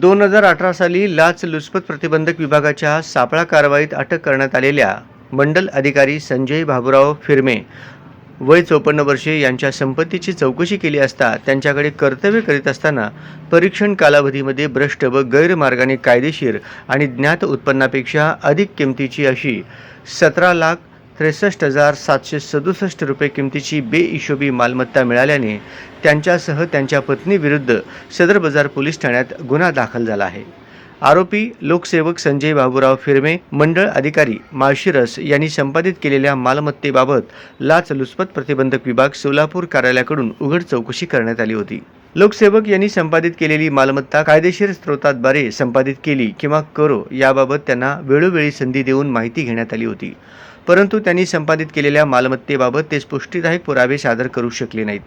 दोन हजार अठरा साली लाचलुचपत प्रतिबंधक विभागाच्या सापळा कारवाईत अटक करण्यात आलेल्या मंडल अधिकारी संजय बाबुराव फिरमे वय चौपन्न वर्षे यांच्या संपत्तीची चौकशी केली असता त्यांच्याकडे कर्तव्य करीत असताना परीक्षण कालावधीमध्ये भ्रष्ट व गैरमार्गाने कायदेशीर आणि ज्ञात उत्पन्नापेक्षा अधिक किमतीची अशी सतरा लाख त्रेसष्ट हजार सातशे सदुसष्ट रुपये किमतीची बेहिशोबी मालमत्ता मिळाल्याने त्यांच्यासह त्यांच्या पत्नीविरुद्ध सदर बाजार पोलीस ठाण्यात गुन्हा दाखल झाला आहे. आरोपी लोकसेवक संजय बाबूराव फिरमे मंडळ अधिकारी माळशिरस यांनी संपादित केलेल्या मालमत्तेबाबत लाचलुचपत प्रतिबंधक विभाग सोलापूर कार्यालयाकडून उघड चौकशी करण्यात आली होती. लोकसेवक यांनी संपादित केलेली मालमत्ता कायदेशीर स्रोताद्वारे संपादित केली किंवा करो याबाबत त्यांना वेळोवेळी संधी देऊन माहिती घेण्यात आली होती. परंतु त्यांनी संपादित केलेल्या मालमत्तेबाबत ते पुष्टीदायक पुरावे सादर करू शकले नाहीत.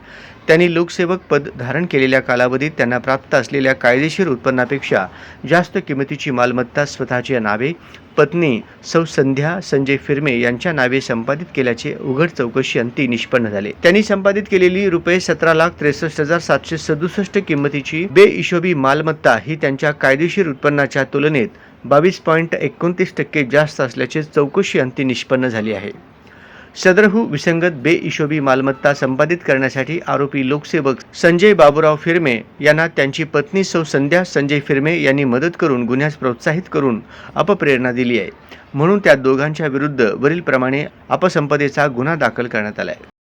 त्यांनी लोकसेवक पद धारण केलेल्या कालावधीत त्यांना प्राप्त असलेल्या कायदेशीर उत्पन्नापेक्षा जास्त किमतीची मालमत्ता स्वतःच्या नावे पत्नी सौ संध्या संजय फिरमे यांच्या नावे संपादित केल्याचे उघड चौकशी अंती निष्पन्न झाले. त्यांनी संपादित केलेली रुपये सतरा लाख त्रेसष्ट हजार सातशे सदुसष्ट किंमतीची बेहिशोबी मालमत्ता ही त्यांच्या कायदेशीर उत्पन्नाच्या तुलनेत बावीस पॉईंट एकोणतीस टक्के जास्त असल्याचे चौकशी अंती निष्पन्न झाली आहे. सदरहू विसंगत बेहिशोबी मालमत्ता संपादित करण्यासाठी आरोपी लोकसेवक संजय बाबूराव फिरमे यांना त्यांची पत्नी सौ संध्या संजय फिरमे यांनी मदत करून गुन्ह्यास प्रोत्साहित करून अपप्रेरणा दिली आहे. म्हणून त्या दोघांच्या विरुद्ध वरीलप्रमाणे अपसंपदेचा गुन्हा दाखल करण्यात आला आहे.